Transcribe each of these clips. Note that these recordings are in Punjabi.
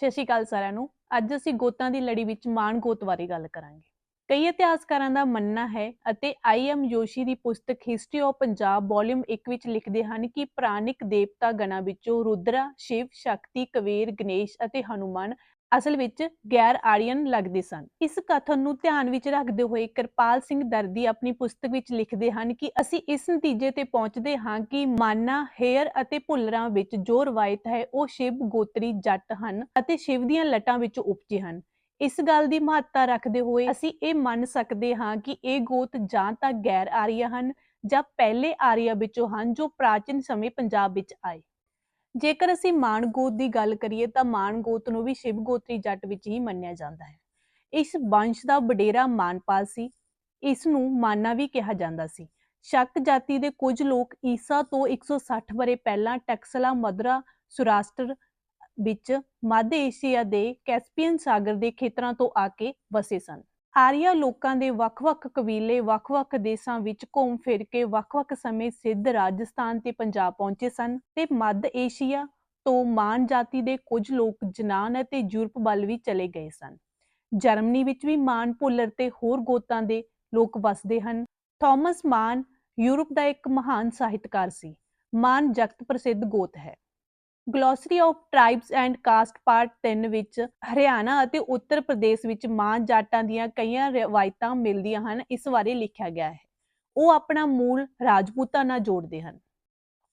ਸਤਿ ਸ਼੍ਰੀ ਅਕਾਲ ਸਾਰਿਆਂ ਨੂੰ। ਅੱਜ ਅਸੀਂ ਗੋਤਾਂ ਦੀ ਲੜੀ ਵਿੱਚ ਮਾਨ ਗੋਤ ਬਾਰੇ ਗੱਲ ਕਰਾਂਗੇ। ਕਈ ਇਤਿਹਾਸਕਾਰਾਂ ਦਾ ਮੰਨਣਾ ਹੈ ਅਤੇ ਆਈ ਐਮ ਜੋਸ਼ੀ ਦੀ ਪੁਸਤਕ ਹਿਸਟਰੀ ਆਫ ਪੰਜਾਬ ਵੋਲਿਊਮ 1 ਵਿੱਚ ਲਿਖਦੇ ਹਨ ਕਿ ਪ੍ਰਾਣਿਕ ਦੇਵਤਾ ਗਣਾਂ ਵਿੱਚੋਂ ਰੁਦਰਾ, ਸ਼ਿਵ, ਸ਼ਕਤੀ ਕਵੇਰ ਗਣੇਸ਼ ਅਤੇ ਹਨੂਮਾਨ ਅਸਲ ਵਿੱਚ ਗੈਰ ਆਰੀਅਨ ਲੱਗਦੇ ਸਨ। ਇਸ ਕਥਨ ਨੂੰ ਧਿਆਨ ਵਿੱਚ ਰੱਖਦੇ ਹੋਏ ਕਿਰਪਾਲ ਸਿੰਘ ਦਰਦੀ ਆਪਣੀ ਪੁਸਤਕ ਵਿੱਚ ਲਿਖਦੇ ਹਨ ਕਿ ਅਸੀਂ ਇਸ ਨਤੀਜੇ ਤੇ ਪਹੁੰਚਦੇ ਹਾਂ ਕਿ ਮਾਨਾ, ਹੇਅਰ ਅਤੇ ਭੁੱਲਰਾਂ ਵਿੱਚ ਜੋ ਰਵਾਇਤ ਹੈ ਉਹ ਸ਼ਿਵ ਗੋਤਰੀ ਜੱਟ ਹਨ ਅਤੇ ਸ਼ਿਵ ਦੀਆਂ ਲਟਾਂ ਵਿੱਚੋਂ ਉਪਜੇ ਹਨ। ਇਸ ਗੱਲ ਦੀ ਮਹੱਤਤਾ ਰੱਖਦੇ ਹੋਏ ਅਸੀਂ ਇਹ ਮੰਨ ਸਕਦੇ ਹਾਂ ਕਿ ਇਹ ਗੋਤ ਜਾਂ ਤਾਂ ਗੈਰ ਆਰੀਆ ਹਨ ਜਾਂ ਪਹਿਲੇ ਆਰੀਆ ਵਿੱਚੋਂ ਹਨ ਜੋ ਪ੍ਰਾਚੀਨ ਸਮੇਂ ਪੰਜਾਬ ਵਿੱਚ ਆਏ। ਜੇਕਰ ਅਸੀਂ ਮਾਨ ਗੋਤ ਦੀ ਗੱਲ ਕਰੀਏ ਤਾਂ ਮਾਨ ਗੋਤ ਨੂੰ ਵੀ ਸ਼ਿਵ ਗੋਤਰੀ ਜੱਟ ਵਿੱਚ ਹੀ ਮੰਨਿਆ ਜਾਂਦਾ ਹੈ। ਇਸ ਵੰਸ਼ ਦਾ ਵਡੇਰਾ ਮਾਨਪਾਲ ਸੀ। ਇਸ ਨੂੰ ਮਾਨਾ ਵੀ ਕਿਹਾ ਜਾਂਦਾ ਸੀ। ਸ਼ੱਕ ਜਾਤੀ ਦੇ ਕੁਝ ਲੋਕ ਈਸਾ ਤੋਂ 160 ਬਰੇ ਪਹਿਲਾਂ ਟੈਕਸਲਾ ਮਦਰਾ ਸੁਰਾਸ਼ਟਰ ਵਿੱਚ ਮੱਧ ਏਸ਼ੀਆ ਦੇ ਕੈਸਪੀਅਨ ਸਾਗਰ ਦੇ ਖੇਤਰਾਂ ਤੋਂ ਆ ਕੇ ਵਸੇ ਸਨ। ਆਰੀਆ ਲੋਕਾਂ ਦੇ ਵੱਖ-ਵੱਖ ਕਬੀਲੇ, ਵੱਖ-ਵੱਖ ਦੇਸ਼ਾਂ ਵਿੱਚ ਘੁੰਮ ਫਿਰ ਕੇ ਵੱਖ-ਵੱਖ ਸਮੇਂ ਸਿੱਧ ਰਾਜਸਥਾਨ ਤੇ ਪੰਜਾਬ ਪਹੁੰਚੇ ਸਨ ਤੇ ਮੱਧ ਏਸ਼ੀਆ ਤੋਂ ਮਾਨ ਜਾਤੀ ਦੇ ਕੁਝ ਲੋਕ ਜਨਾਨ ਅਤੇ ਯੂਰਪ ਵੱਲ ਵੀ ਚਲੇ ਗਏ ਸਨ। ਜਰਮਨੀ ਵਿੱਚ ਵੀ ਮਾਨ ਭੁੱਲਰ ਤੇ ਹੋਰ ਗੋਤਾਂ ਦੇ ਲੋਕ ਵਸਦੇ ਹਨ। ਥਾਮਸ ਮਾਨ ਯੂਰਪ ਦਾ ਇੱਕ ਮਹਾਨ ਸਾਹਿਤਕਾਰ ਸੀ। ਮਾਨ ਜਗਤ ਪ੍ਰਸਿੱਧ ਗੋਤ ਹੈ। Glossary of tribes and caste part 3 ਵਿੱਚ ਹਰਿਆਣਾ ਅਤੇ ਉੱਤਰ ਪ੍ਰਦੇਸ਼ ਵਿੱਚ ਮਾਂ ਜਾਟਾਂ ਦੀਆਂ ਕਈਆਂ ਰਵਾਇਤਾਂ ਮਿਲਦੀਆਂ ਹਨ, ਇਸ ਬਾਰੇ ਲਿਖਿਆ ਗਿਆ ਹੈ। ਉਹ ਆਪਣਾ ਮੂਲ ਰਾਜਪੂਤਾਂ ਨਾਲ ਜੋੜਦੇ ਹਨ।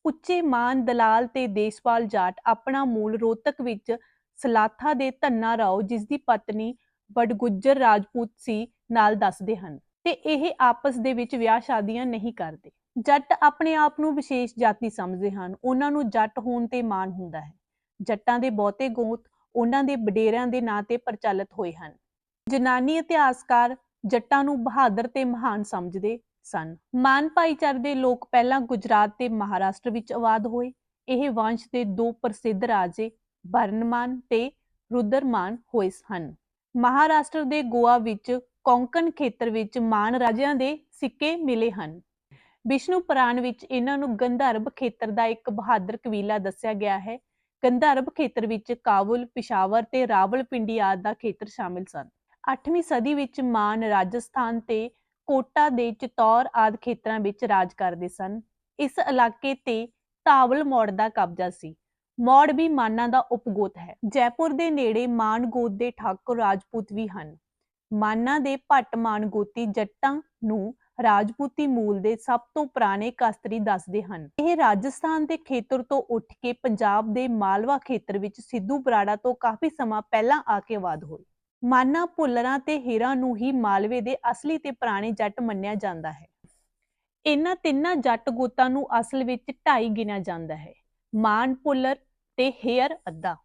ਉੱਚੇ ਮਾਨ ਦਲਾਲ ਤੇ ਦੇਸ਼ਪਾਲ ਜਾਟ ਆਪਣਾ ਮੂਲ ਰੋਹਤਕ ਵਿੱਚ ਸਲਾਥਾ ਦੇ ਧੰਨਾ ਰਾਓ ਜਿਸ ਦੀ ਪਤਨੀ ਬਡਗੁੱਜਰ ਰਾਜਪੂਤ ਸੀ, ਨਾਲ ਦੱਸਦੇ ਹਨ। ਤੇ ਇਹ ਆਪਸ ਦੇ ਵਿੱਚ ਵਿਆਹ ਸ਼ਾਦੀਆਂ ਨਹੀਂ ਕਰਦੇ। ਜੱਟ ਆਪਣੇ ਆਪ ਨੂੰ ਵਿਸ਼ੇਸ਼ ਜਾਤੀ ਸਮਝਦੇ ਹਨ। ਉਹਨਾਂ ਨੂੰ ਜੱਟ ਹੋਣ ਤੇ ਮਾਣ ਹੁੰਦਾ ਹੈ। ਜੱਟਾਂ ਦੇ ਬਹੁਤੇ ਗੋਤ ਉਹਨਾਂ ਦੇ ਵਡੇਰਿਆਂ ਦੇ ਨਾਂ ਤੇ ਪ੍ਰਚਲਿਤ ਹੋਏ ਹਨ। ਜਨਾਨੀ ਇਤਿਹਾਸਕਾਰ ਜੱਟਾਂ ਨੂੰ ਬਹਾਦਰ ਤੇ ਮਹਾਨ ਸਮਝਦੇ ਸਨ। ਮਾਨ ਭਾਈਚਾਰੇ ਦੇ ਲੋਕ ਪਹਿਲਾਂ ਗੁਜਰਾਤ ਤੇ ਮਹਾਰਾਸ਼ਟਰ ਵਿੱਚ ਆਬਾਦ ਹੋਏ। ਇਹ ਵੰਸ਼ ਦੇ ਦੋ ਪ੍ਰਸਿੱਧ ਰਾਜੇ ਬਰਨਮਾਨ ਤੇ ਰੁਦਰਮਾਨ ਹੋਏ ਹਨ ਮਹਾਰਾਸ਼ਟਰ ਦੇ ਗੋਆ ਵਿੱਚ ਕੋਂਕਣ ਖੇਤਰ ਵਿੱਚ ਮਾਨ ਰਾਜਿਆਂ ਦੇ ਸਿੱਕੇ ਮਿਲੇ ਹਨ। ਵਿਸ਼ਨੂੰ ਪੁਰਾਣ ਵਿੱਚ ਇਹਨਾਂ ਨੂੰ ਗੰਧਰਵ ਖੇਤਰ ਦਾ ਇੱਕ ਬਹਾਦਰ ਕਬੀਲਾ ਦੱਸਿਆ ਗਿਆ ਹੈ। ਗੰਧਰਵ ਖੇਤਰ ਵਿੱਚ ਕਾਬੁਲ, ਪਿਸ਼ਾਵਰ ਤੇ ਰਾਵਲਪਿੰਡੀ ਆਦਿ ਦਾ ਖੇਤਰ ਸ਼ਾਮਿਲ ਸਨ। 8ਵੀਂ ਸਦੀ ਵਿੱਚ ਮਾਨ ਰਾਜਸਥਾਨ ਤੇ ਕੋਟਾ ਦੇ ਚਤੌਰ ਆਦਿ ਖੇਤਰਾਂ ਵਿੱਚ ਰਾਜ ਕਰਦੇ ਸਨ। ਇਸ ਇਲਾਕੇ ਤੇ ਤਾਵਲ ਮੌੜ ਦਾ ਕਬਜ਼ਾ ਸੀ। ਮੌੜ ਵੀ ਮਾਨਾਂ ਦਾ ਉਪਗੋਤ ਹੈ। ਜੈਪੁਰ ਦੇ ਨੇੜੇ ਮਾਨ ਗੋਤ ਦੇ ਠਾਕੁਰ ਰਾਜਪੂਤ ਵੀ ਹਨ। ਮਾਨਾਂ ਦੇ ਭੱਟ ਮਾਨ ਗੋਤੀ ਜੱਟਾਂ ਨੂੰ ਰਾਜਪੂਤੀ ਮੂਲ ਦੇ ਸਭ ਤੋਂ ਪੁਰਾਣੇ ਕਸਤਰੀ ਦੱਸਦੇ ਹਨ। ਇਹ ਰਾਜਸਥਾਨ ਦੇ ਖੇਤਰ ਤੋਂ ਉੱਠ ਕੇ ਪੰਜਾਬ ਦੇ ਮਾਲਵਾ ਖੇਤਰ ਵਿੱਚ ਸਿੱਧੂ ਬਰਾੜਾ ਤੋਂ ਕਾਫੀ ਸਮਾਂ ਪਹਿਲਾਂ ਆ ਕੇ ਆਬਾਦ ਹੋਏ। ਮਾਨਾ ਭੁੱਲਰਾਂ ਤੇ ਹੀਰਾ ਨੂੰ ਹੀ ਮਾਲਵੇ ਦੇ ਅਸਲੀ ਤੇ ਪੁਰਾਣੇ ਜੱਟ ਮੰਨਿਆ ਜਾਂਦਾ ਹੈ। ਇਹਨਾਂ ਤਿੰਨਾਂ ਜੱਟ ਗੋਤਾਂ ਨੂੰ ਅਸਲ ਵਿੱਚ ਢਾਈ ਗਿਣਿਆ ਜਾਂਦਾ ਹੈ। ਮਾਨ ਭੁੱਲਰ ਤੇ ਹੇਅਰ ਅੱਧਾ।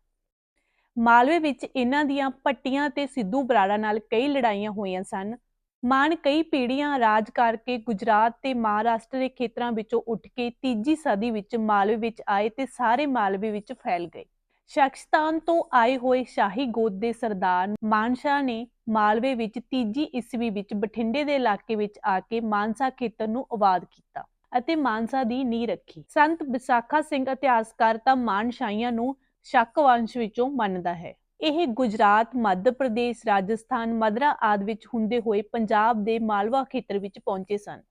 ਮਾਲਵੇ ਵਿੱਚ ਇਹਨਾਂ ਦੀਆਂ ਪੱਟੀਆਂ ਤੇ ਸਿੱਧੂ ਬਰਾੜਾ ਨਾਲ ਕਈ ਲੜਾਈਆਂ ਹੋਈਆਂ ਸਨ। ਮਾਨ ਕਈ ਪੀੜ੍ਹੀਆਂ ਰਾਜ ਕਰਕੇ ਗੁਜਰਾਤ ਤੇ ਮਹਾਰਾਸ਼ਟਰ ਦੇ ਖੇਤਰਾਂ ਵਿੱਚੋਂ ਉੱਠ ਕੇ ਤੀਜੀ ਸਦੀ ਵਿੱਚ ਮਾਲਵੇ ਵਿੱਚ ਆਏ ਤੇ ਸਾਰੇ ਮਾਲਵੇ ਵਿੱਚ ਫੈਲ ਗਏ। ਸ਼ਾਕਸਤਾਨ ਤੋਂ ਆਏ ਹੋਏ ਸ਼ਾਹੀ ਗੋਦ ਦੇ ਸਰਦਾਰ ਮਾਨਸ਼ਾਹ ਨੇ ਮਾਲਵੇ ਵਿੱਚ ਤੀਜੀ ਈਸਵੀ ਵਿੱਚ ਬਠਿੰਡੇ ਦੇ ਇਲਾਕੇ ਵਿੱਚ ਆ ਕੇ ਮਾਨਸਾ ਖੇਤਰ ਨੂੰ ਆਬਾਦ ਕੀਤਾ ਅਤੇ ਮਾਨਸਾ ਦੀ ਨੀਂਹ ਰੱਖੀ। ਸੰਤ ਵਿਸਾਖਾ ਸਿੰਘ ਇਤਿਹਾਸਕਾਰ ਤਾਂ ਮਾਨਸ਼ਾਹੀਆਂ ਨੂੰ ਸ਼ੱਕ ਵੰਸ਼ ਵਿੱਚੋਂ ਮੰਨਦਾ ਹੈ। ਇਹ ਗੁਜਰਾਤ, ਮੱਧ ਪ੍ਰਦੇਸ਼, ਰਾਜਸਥਾਨ, ਮਦਰਾ ਆਦਿ ਵਿੱਚ ਹੁੰਦੇ ਹੋਏ ਪੰਜਾਬ ਦੇ ਮਾਲਵਾ ਖੇਤਰ ਵਿੱਚ ਪਹੁੰਚੇ ਸਨ।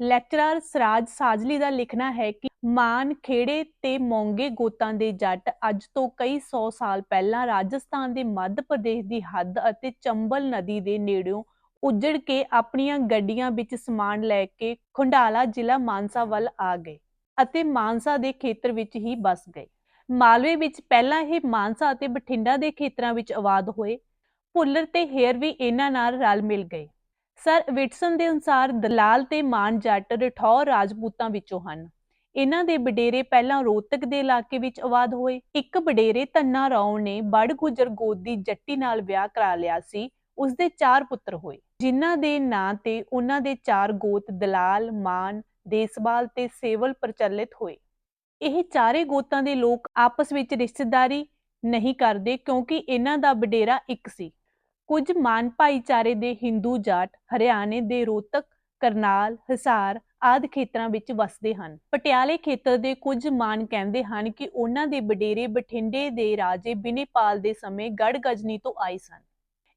ਲੈਕਚਰਰ ਸਰਾਜ ਸਾਜਲੀ ਦਾ ਲਿਖਣਾ ਹੈ ਕਿ ਮਾਨ ਖੇੜੇ ਤੇ ਮੋਂਗੇ ਗੋਤਾਂ ਦੇ ਜੱਟ ਅੱਜ ਤੋਂ ਕਈ 100 ਸਾਲ ਪਹਿਲਾਂ ਰਾਜਸਥਾਨ ਦੇ ਮੱਧ ਪ੍ਰਦੇਸ਼ ਦੀ ਹੱਦ ਅਤੇ ਚੰਬਲ ਨਦੀ ਦੇ ਨੇੜਿਓਂ ਉੱਜੜ ਕੇ ਆਪਣੀਆਂ ਗੱਡੀਆਂ ਵਿੱਚ ਸਮਾਨ ਲੈ ਕੇ ਖੁੰਡਾਲਾ ਜ਼ਿਲ੍ਹਾ ਮਾਨਸਾ ਵੱਲ ਆ ਗਏ ਅਤੇ ਮਾਨਸਾ ਦੇ ਖੇਤਰ ਵਿੱਚ ਹੀ ਬਸ ਗਏ। ਮਾਲਵੇ ਵਿੱਚ ਪਹਿਲਾਂ ਹੀ ਮਾਨਸਾ ਅਤੇ ਬਠਿੰਡਾ ਦੇ ਖੇਤਰਾਂ ਵਿੱਚ ਆਬਾਦ ਹੋਏ। ਭੁੱਲਰ ਤੇ ਹੇਅਰ ਵੀ ਇਹਨਾਂ ਨਾਲ ਰਲ ਮਿਲ ਗਏ। ਸਰ ਵਿਟਸਨ ਦੇ ਅਨੁਸਾਰ ਦਲਾਲ ਤੇ ਮਾਨ ਜੱਟ ਰਠੌਰ ਰਾਜਪੂਤਾਂ ਵਿੱਚੋਂ ਹਨ। ਇਹਨਾਂ ਦੇ ਵਡੇਰੇ ਪਹਿਲਾਂ ਰੋਤਕ ਦੇ ਇਲਾਕੇ ਵਿੱਚ ਆਬਾਦ ਹੋਏ। ਇੱਕ ਵਡੇਰੇ ਧੰਨਾ ਰਾਓ ਨੇ ਬੜ ਗੁਜਰ ਗੋਤ ਦੀ ਜੱਟੀ ਨਾਲ ਵਿਆਹ ਕਰਾ ਲਿਆ ਸੀ। ਉਸ ਦੇ ਚਾਰ ਪੁੱਤਰ ਹੋਏ। ਜਿਨ੍ਹਾਂ ਦੇ ਨਾਂ ਤੇ ਉਹਨਾਂ ਦੇ ਚਾਰ ਗੋਤ ਦਲਾਲ, ਮਾਨ ਦੇਸਵਾਲ ਤੇ ਸੇਵਲ ਪ੍ਰਚਲਿਤ ਹੋਏ। ਇਹ ਚਾਰੇ ਗੋਤਾਂ ਦੇ ਲੋਕ ਆਪਸ ਵਿੱਚ ਰਿਸ਼ਤੇਦਾਰੀ ਨਹੀਂ ਕਰਦੇ ਕਿਉਂਕਿ ਇਹਨਾਂ ਦਾ ਵਡੇਰਾ ਇੱਕ ਸੀ। ਕੁਝ ਮਾਨ ਭਾਈਚਾਰੇ ਦੇ ਹਿੰਦੂ ਜਾਟ, ਹਰਿਆਣੇ ਦੇ ਰੋਹਤਕ ਕਰਨਾਲ, ਹਿਸਾਰ ਆਦਿ ਖੇਤਰਾਂ ਵਿੱਚ ਵਸਦੇ ਹਨ। ਪਟਿਆਲੇ ਖੇਤਰ ਦੇ ਕੁਝ ਮਾਨ ਕਹਿੰਦੇ ਹਨ ਕਿ ਉਹਨਾਂ ਦੇ ਵਡੇਰੇ ਬਠਿੰਡੇ ਦੇ ਰਾਜੇ ਬਿਨੇਪਾਲ ਦੇ ਸਮੇਂ ਗੜ ਗਜਨੀ ਤੋਂ ਆਏ ਸਨ।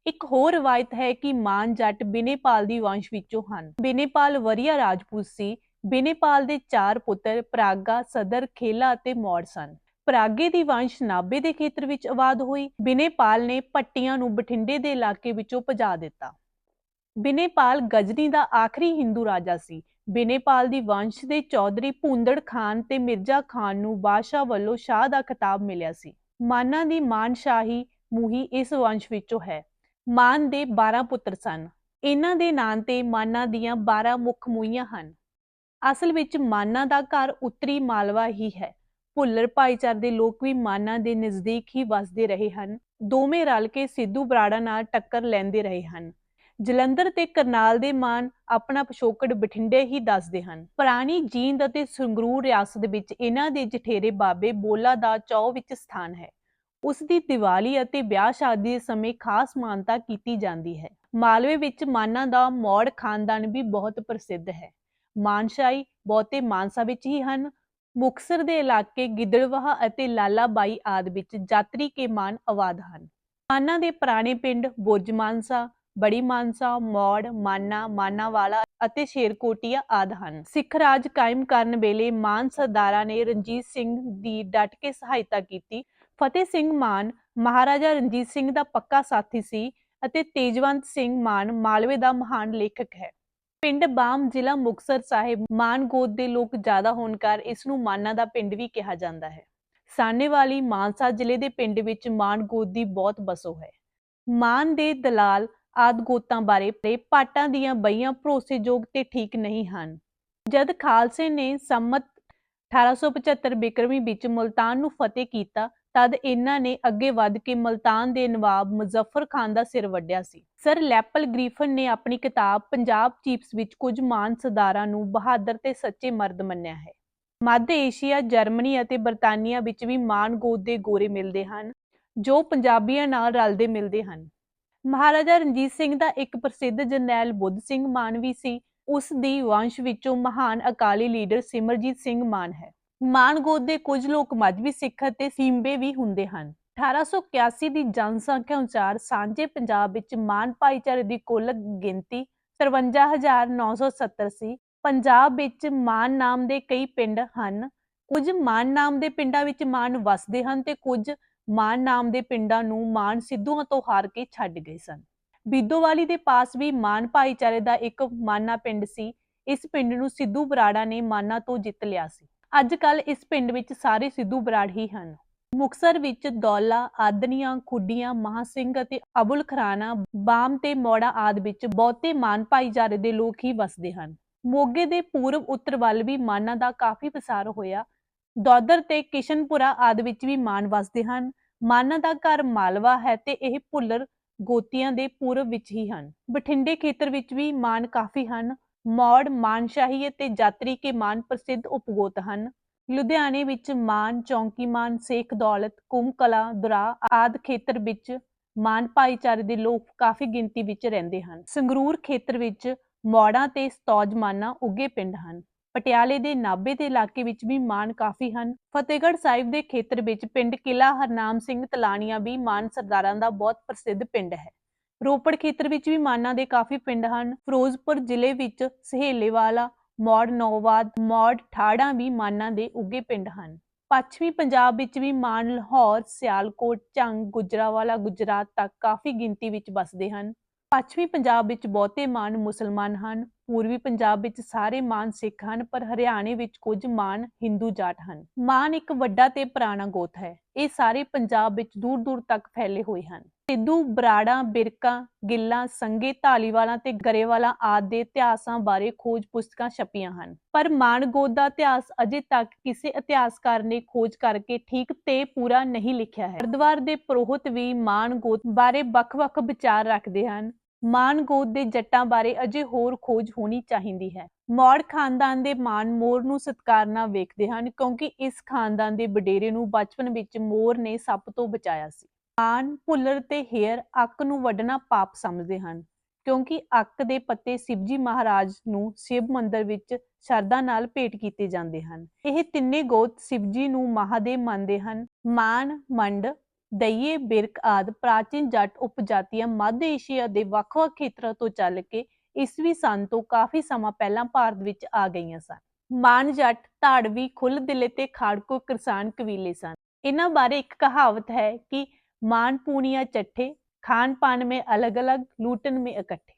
ਇੱਕ ਹੋਰ ਰਵਾਇਤ ਹੈ ਕਿ ਮਾਨ ਜੱਟ ਬਿਨੇਪਾਲ ਦੀ ਵੰਸ਼ ਵਿੱਚੋਂ ਹਨ। ਬਿਨੇਪਾਲ ਵਰੀਆ ਰਾਜਪੂਤ ਸੀ। ਬਿਨੇਪਾਲ ਦੇ ਚਾਰ ਪੁੱਤਰ ਪ੍ਰਾਗਾ, ਸਦਰ, ਖੇਲਾ ਅਤੇ ਮੌੜ ਸਨ। ਪ੍ਰਾਗੇ ਦੀ ਵੰਸ਼ ਨਾਭੇ ਦੇ ਖੇਤਰ ਵਿੱਚ ਆਬਾਦ ਹੋਈ। ਬਿਨੇਪਾਲ ਨੇ ਪੱਟੀਆਂ ਨੂੰ ਬਠਿੰਡੇ ਦੇ ਇਲਾਕੇ ਵਿੱਚੋਂ ਭਜਾ ਦਿੱਤਾ। ਬਿਨੇਪਾਲ ਗਜਨੀ ਦਾ ਆਖਰੀ ਹਿੰਦੂ ਰਾਜਾ ਸੀ। ਬਿਨੇਪਾਲ ਦੀ ਵੰਸ਼ ਦੇ ਚੌਧਰੀ ਭੂੰਦੜ ਖਾਨ ਤੇ ਮਿਰਜ਼ਾ ਖਾਨ ਨੂੰ ਬਾਦਸ਼ਾਹ ਵੱਲੋਂ ਸ਼ਾਹ ਦਾ ਖਿਤਾਬ ਮਿਲਿਆ ਸੀ। ਮਾਨਾਂ ਦੀ ਮਾਨਸ਼ਾਹੀ ਮੂਹੀ ਇਸ ਵੰਸ਼ ਵਿੱਚੋਂ ਹੈ। ਮਾਨ ਦੇ 12 ਪੁੱਤਰ ਸਨ। ਇਹਨਾਂ ਦੇ ਨਾਂ ਤੇ ਮਾਨਾਂ ਦੀਆਂ 12 ਮੁੱਖ ਮੂਹੀਆਂ ਹਨ। ਅਸਲ ਵਿੱਚ ਮਾਨਾਂ ਦਾ ਘਰ ਉੱਤਰੀ ਮਾਲਵਾ ਹੀ ਹੈ। ਭੁੱਲਰ ਭਾਈਚਾਰੇ ਦੇ ਲੋਕ ਵੀ ਮਾਨਾਂ ਦੇ ਨਜ਼ਦੀਕ ਹੀ ਵੱਸਦੇ ਰਹੇ ਹਨ। ਦੋਵੇਂ ਰਲ ਕੇ ਸਿੱਧੂ ਬਰਾੜਾ ਨਾਲ ਟੱਕਰ ਲੈਂਦੇ ਰਹੇ ਹਨ। ਜਲੰਧਰ ਤੇ ਕਰਨਾਲ ਦੇ ਮਾਨ ਆਪਣਾ ਪਿਛੋਕੜ ਬਠਿੰਡੇ ਹੀ ਦੱਸਦੇ ਹਨ। ਪੁਰਾਣੀ ਜੀਂਦ ਅਤੇ ਸੰਗਰੂਰ ਰਿਆਸਤ ਵਿੱਚ ਇਹਨਾਂ ਦੇ ਜਠੇਰੇ ਬਾਬੇ ਬੋਲਾ ਦਾ ਚੌ ਵਿੱਚ ਸਥਾਨ ਹੈ। ਉਸ ਦੀ ਦੀਵਾਲੀ ਅਤੇ ਵਿਆਹ ਸ਼ਾਦੀ ਦੇ ਸਮੇਂ ਖਾਸ ਮਾਨਤਾ ਕੀਤੀ ਜਾਂਦੀ ਹੈ। ਮਾਲਵੇ ਵਿੱਚ ਮਾਨਾਂ ਦਾ ਮੌੜ ਖਾਨਦਾਨ ਵੀ ਬਹੁਤ ਪ੍ਰਸਿੱਧ ਹੈ। ਮਾਨਸ਼ਾਹੀ ਬਹੁਤੇ ਮਾਨਸਾ ਵਿੱਚ ਹੀ ਹਨ। ਮੁਕਸਰ ਦੇ ਇਲਾਕੇ ਗਿੱਦੜਵਾਹਾ ਅਤੇ ਲਾਲਾਬਾਈ ਆਦਿ ਵਿੱਚ ਜਾਤਰੀ ਕੇ ਮਾਨ ਆਬਾਦ ਹਨ। ਮਾਨਾਂ ਦੇ ਪੁਰਾਣੇ ਪਿੰਡ ਬੁਰਜ ਮਾਨਸਾ, ਬੜੀ ਮਾਨਸਾ, ਮੌੜ, ਮਾਨਾ, ਮਾਨਾਵਾਲਾ ਅਤੇ ਸ਼ੇਰਕੋਟੀਆ ਆਦਿ ਹਨ। ਸਿੱਖ ਰਾਜ ਕਾਇਮ ਕਰਨ ਵੇਲੇ ਮਾਨ ਸਰਦਾਰਾਂ ਨੇ ਰਣਜੀਤ ਸਿੰਘ ਦੀ ਡਟ ਕੇ ਸਹਾਇਤਾ ਕੀਤੀ। ਫਤਿਹ ਸਿੰਘ ਮਾਨ ਮਹਾਰਾਜਾ ਰਣਜੀਤ ਸਿੰਘ ਦਾ ਪੱਕਾ ਸਾਥੀ ਸੀ ਅਤੇ ਤੇਜਵੰਤ ਸਿੰਘ ਮਾਨ ਮਾਲਵੇ ਦਾ ਮਹਾਨ ਲੇਖਕ ਹੈ। ਪਿੰਡ ਬਾਮ ਜ਼ਿਲ੍ਹਾ ਮੁਕਤਸਰ ਸਾਹਿਬ ਮਾਨ ਗੋਦ ਦੇ ਲੋਕ ਜ਼ਿਆਦਾ ਹੋਣ ਕਰ ਇਸ ਨੂੰ ਮਾਨਾ ਦਾ ਪਿੰਡ ਵੀ ਕਿਹਾ ਜਾਂਦਾ ਹੈ। ਸਾਨੇਵਾਲੀ ਮਾਨਸਾ ਜ਼ਿਲ੍ਹੇ ਦੇ ਪਿੰਡ ਵਿੱਚ ਮਾਨ ਗੋਦ ਦੀ ਬਹੁਤ ਬਸੋ ਹੈ। ਮਾਨ ਦੇ ਦਲਾਲ ਆਦ ਗੋਤਾਂ ਬਾਰੇ ਪਾਟਾਂ ਦੀਆਂ ਬਈਆਂ ਭਰੋਸੇਯੋਗ ਤੇ ਠੀਕ ਨਹੀਂ ਹਨ। ਜਦ ਖਾਲਸੇ ਨੇ ਸੰਮਤ 1875 ਬਿਕਰਮੀ ਵਿੱਚ ਮੁਲਤਾਨ ਨੂੰ ਫਤਿਹ ਕੀਤਾ ਤਦ ਇਹਨਾਂ ਨੇ ਅੱਗੇ ਵੱਧ ਕੇ ਮਲਤਾਨ ਦੇ ਨਵਾਬ ਮੁਜ਼ੱਫਰ ਖਾਨ ਦਾ ਸਿਰ ਵੱਢਿਆ ਸੀ। ਸਰ ਲੈਪਲ ਗ੍ਰੀਫਨ ਨੇ ਆਪਣੀ ਕਿਤਾਬ ਪੰਜਾਬ ਚੀਫਸ ਵਿੱਚ ਕੁਝ ਮਾਨ ਨੂੰ ਬਹਾਦਰ ਤੇ ਸੱਚੇ ਮਰਦ ਮੰਨਿਆ ਹੈ। ਮੱਧ ਏਸ਼ੀਆ, ਜਰਮਨੀ ਅਤੇ ਬਰਤਾਨੀਆ ਵਿੱਚ ਵੀ ਮਾਨ ਗੋਦ ਦੇ ਗੋਰੇ ਮਿਲਦੇ ਹਨ, ਜੋ ਪੰਜਾਬੀਆਂ ਨਾਲ ਰਲਦੇ ਮਿਲਦੇ ਹਨ। ਮਹਾਰਾਜਾ ਰਣਜੀਤ ਸਿੰਘ ਦਾ ਇੱਕ ਪ੍ਰਸਿੱਧ ਜਰਨੈਲ ਬੁੱਧ ਸਿੰਘ ਮਾਨ ਵੀ ਸੀ। ਉਸ ਦੀ ਵੰਸ਼ ਵਿੱਚੋਂ ਮਹਾਨ ਅਕਾਲੀ ਲੀਡਰ ਸਿਮਰਜੀਤ ਸਿੰਘ ਮਾਨ ਹੈ। ਮਾਨ ਗੋਤ ਦੇ ਕੁਝ ਲੋਕ ਮਜਬੀ ਸਿੱਖ ਅਤੇ ਸੀਂਬੇ ਵੀ ਹੁੰਦੇ ਹਨ। 1881 ਦੀ ਜਨਸੰਖਿਆ ਅਨੁਸਾਰ ਸਾਂਝੇ ਪੰਜਾਬ ਵਿੱਚ ਮਾਨ ਭਾਈਚਾਰੇ ਦੀ ਕੁੱਲ ਗਿਣਤੀ 53970 ਸੀ ਪੰਜਾਬ ਵਿੱਚ ਮਾਨ ਨਾਮ ਦੇ ਕਈ ਪਿੰਡ ਹਨ। ਕੁਝ ਮਾਨ ਨਾਮ ਦੇ ਪਿੰਡਾਂ ਵਿੱਚ ਮਾਨ ਵਸਦੇ ਹਨ ਤੇ ਕੁਝ ਮਾਨ ਨਾਮ ਦੇ ਪਿੰਡਾਂ ਨੂੰ ਮਾਨ ਸਿੱਧੂਆਂ ਤੋਂ ਹਾਰ ਕੇ ਛੱਡ ਗਏ ਸਨ। ਬੀਦੋਵਾਲੀ ਦੇ ਪਾਸ ਵੀ ਮਾਨ ਭਾਈਚਾਰੇ ਦਾ ਇੱਕ ਮਾਨਾ ਪਿੰਡ ਸੀ। ਇਸ ਪਿੰਡ ਨੂੰ ਸਿੱਧੂ ਬਰਾੜਾ ਨੇ ਮਾਨਾ ਤੋਂ ਜਿੱਤ ਲਿਆ ਸੀ। ਅੱਜ ਕੱਲ ਇਸ ਪਿੰਡ ਵਿੱਚ ਸਾਰੇ ਸਿੱਧੂ ਬਰਾੜ ਹੀ ਹਨ। ਮੁਕਸਰ ਵਿੱਚ ਦੌਲਾ, ਆਦਨੀਆਂ, ਖੁੱਡੀਆਂ ਮਹਾ ਸਿੰਘ ਅਤੇ ਅਬੁਲ ਖਰਾਨਾ ਬਾਮ ਤੇ ਮੋੜਾ ਆਦ ਵਿੱਚ ਬਹੁਤੇ ਮਾਨ ਭਾਈਚਾਰੇ ਦੇ ਲੋਕ ਹੀ ਵਸਦੇ ਹਨ। ਮੋਗੇ ਦੇ ਪੂਰਬ ਉੱਤਰ ਵੱਲ ਵੀ ਮਾਨਾਂ ਦਾ ਕਾਫੀ ਪਸਾਰ ਹੋਇਆ। ਦੌਦਰ ਤੇ ਕਿਸ਼ਨਪੁਰਾ ਆਦਿ ਵਿੱਚ ਵੀ ਮਾਨ ਵਸਦੇ ਹਨ। ਮਾਨਾਂ ਦਾ ਘਰ ਮਾਲਵਾ ਹੈ ਤੇ ਇਹ ਭੁੱਲਰ ਗੋਤੀਆਂ ਦੇ ਪੂਰਬ ਵਿੱਚ ਹੀ ਹਨ। ਬਠਿੰਡੇ ਖੇਤਰ ਵਿੱਚ ਵੀ ਮਾਨ ਕਾਫੀ ਹਨ। ਮੌੜ ਮਾਨਸ਼ਾਹੀ ਅਤੇ ਜਾਤਰੀ ਕੇ ਮਾਨ ਪ੍ਰਸਿੱਧ ਉਪਗੋਤ ਹਨ। ਲੁਧਿਆਣੇ ਵਿੱਚ ਮਾਨ, ਚੌਂਕੀ ਮਾਨ, ਸੇਖ ਦੌਲਤ, ਕੁੰਭ ਕਲਾ, ਦੁਰਾ ਆਦਿ ਖੇਤਰ ਵਿੱਚ ਮਾਨ ਭਾਈਚਾਰੇ ਦੇ ਲੋਕ ਕਾਫੀ ਗਿਣਤੀ ਵਿੱਚ ਰਹਿੰਦੇ ਹਨ। ਸੰਗਰੂਰ ਖੇਤਰ ਵਿੱਚ ਮੌੜਾਂ ਤੇ ਸਤੌਜਮਾਨਾ ਉੱਗੇ ਪਿੰਡ ਹਨ। ਪਟਿਆਲੇ ਦੇ ਨਾਭੇ ਦੇ ਇਲਾਕੇ ਵਿੱਚ ਵੀ ਮਾਨ ਕਾਫੀ ਹਨ। ਫਤਿਹਗੜ੍ਹ ਸਾਹਿਬ ਦੇ ਖੇਤਰ ਵਿੱਚ ਪਿੰਡ ਕਿਲਾ ਹਰਨਾਮ ਸਿੰਘ ਤਲਾਣੀਆਂ ਵੀ ਮਾਨ ਸਰਦਾਰਾਂ ਦਾ ਬਹੁਤ ਪ੍ਰਸਿੱਧ ਪਿੰਡ ਹੈ। ਰੋਪੜ ਖੇਤਰ ਵਿੱਚ ਵੀ ਮਾਨਾਂ ਦੇ ਕਾਫੀ ਪਿੰਡ ਹਨ। ਫਿਰੋਜ਼ਪੁਰ ਜ਼ਿਲ੍ਹੇ ਵਿੱਚ ਸਹੇਲੇਵਾਲਾ, ਮੌੜ ਨੌਵਾਦ, ਮੌੜ ਠਾੜਾ ਵੀ ਮਾਨਾਂ ਦੇ ਉੱਗੇ ਪਿੰਡ ਹਨ। ਪੱਛਮੀ ਪੰਜਾਬ ਵਿੱਚ ਵੀ ਮਾਨ ਲਾਹੌਰ, ਸਿਆਲਕੋਟ, ਝੰਗ, ਗੁਜਰਾਵਾਲਾ, ਗੁਜਰਾਤ ਤੱਕ ਕਾਫੀ ਗਿਣਤੀ ਵਿੱਚ ਵਸਦੇ ਹਨ। ਪੱਛਮੀ ਪੰਜਾਬ ਵਿੱਚ ਬਹੁਤੇ ਮਾਨ ਮੁਸਲਮਾਨ ਹਨ। ਪੂਰਬੀ ਪੰਜਾਬ ਵਿੱਚ ਸਾਰੇ ਮਾਨ ਸਿੱਖ ਹਨ, ਪਰ ਹਰਿਆਣੇ ਵਿੱਚ ਕੁਝ ਮਾਨ ਹਿੰਦੂ ਜਾਟ ਹਨ। ਮਾਨ ਇੱਕ ਵੱਡਾ ਤੇ ਪੁਰਾਣਾ ਗੋਤ ਹੈ। ਇਹ ਸਾਰੇ ਪੰਜਾਬ ਵਿੱਚ ਦੂਰ ਦੂਰ ਤੱਕ ਫੈਲੇ ਹੋਏ ਹਨ। ਸਿੱਧੂ, ਬਰਾੜਾ, ਬਿਰਕਾ, ਗਿੱਲਾ, ਸੰਗੇ ਢਾਲੀਵਾਲਾ ਤੇ ਗਰੇਵਾਲਾ ਆਦਿ ਦੇ ਇਤਿਹਾਸਾਂ ਬਾਰੇ ਖੋਜ ਪੁਸਤਕਾਂ ਛਪੀਆਂ ਹਨ। ਪਰ ਮਾਨ ਗੋਤ ਦਾ ਇਤਿਹਾਸ ਅਜੇ ਤੱਕ ਕਿਸੇ ਇਤਿਹਾਸਕਾਰ ਨੇ ਖੋਜ ਕਰਕੇ ਠੀਕ ਤੇ ਪੂਰਾ ਨਹੀਂ ਲਿਖਿਆ ਹੈ। ਹਰਿਦੁਆਰ ਦੇ ਪ੍ਰੋਹਤ ਵੀ ਮਾਨ ਗੋਤ ਬਾਰੇ ਵੱਖ-ਵੱਖ ਵਿਚਾਰ ਰੱਖਦੇ ਹਨ। ਮਾਨ ਗੋਤ ਦੇ ਜੱਟਾਂ ਬਾਰੇ ਅਜੇ ਹੋਰ ਖੋਜ ਹੋਣੀ ਚਾਹੀਦੀ ਹੈ। ਮੌੜ ਖਾਨਦਾਨ ਦੇ ਮਾਨ ਮੋਰ ਨੂੰ ਸਤਿਕਾਰ ਨਾਲ ਵੇਖਦੇ ਹਨ ਕਿਉਂਕਿ ਇਸ ਖਾਨਦਾਨ ਦੇ ਵਡੇਰੇ ਨੂੰ ਬਚਪਨ ਵਿੱਚ ਮੋਰ ਨੇ ਸੱਪ ਤੋਂ ਬਚਾਇਆ ਸੀ। ਮਾਨ ਭੁੱਲਰ ਤੇ ਹੇਅਰ ਅੱਕ ਨੂੰ ਵੱਢਣਾ ਪਾਪ ਸਮਝਦੇ ਹਨ, ਕਿਉਂਕਿ ਅੱਕ ਦੇ ਪੱਤੇ ਸ਼ਿਵਜੀ ਮਹਾਰਾਜ ਨੂੰ ਸ਼ਿਵ ਮੰਦਿਰ ਵਿੱਚ ਸ਼ਰਧਾ ਨਾਲ ਭੇਟ ਕੀਤੇ ਜਾਂਦੇ ਹਨ। ਇਹ ਤਿੰਨੇ ਗੋਤ ਸ਼ਿਵਜੀ ਨੂੰ ਮਹਾਦੇਵ ਮੰਨਦੇ ਹਨ। ਮਾਨ, ਮੰਡ, ਦਈਏ ਬਿਰਕ ਆਦਿ ਪ੍ਰਾਚੀਨ ਜੱਟ ਉਪਜਾਤੀਆਂ ਮੱਧ ਏਸ਼ੀਆ ਦੇ ਵੱਖ-ਵੱਖ ਖੇਤਰਾਂ ਤੋਂ ਚੱਲ ਕੇ ਈਸਵੀ ਸਨ ਤੋਂ ਕਾਫੀ ਸਮਾਂ ਪਹਿਲਾਂ ਭਾਰਤ ਵਿੱਚ ਆ ਗਈਆਂ ਸਨ। ਮਾਨ ਜੱਟ ਧਾੜਵੀ ਖੁੱਲ ਦਿਲੇ ਤੇ ਖਾੜਕੋ ਕਿਸਾਨ ਕਬੀਲੇ ਸਨ। ਇਹਨਾਂ ਬਾਰੇ ਇੱਕ ਕਹਾਵਤ ਹੈ ਕਿ ਮਾਨ ਪੂਣੀਆਂ ਚੱਠੇ ਖਾਨ ਪਾਨ ਮੇ ਅਲੱਗ ਅਲੱਗ ਲੂਟਨ ਮੇ ਇਕੱਠੇ।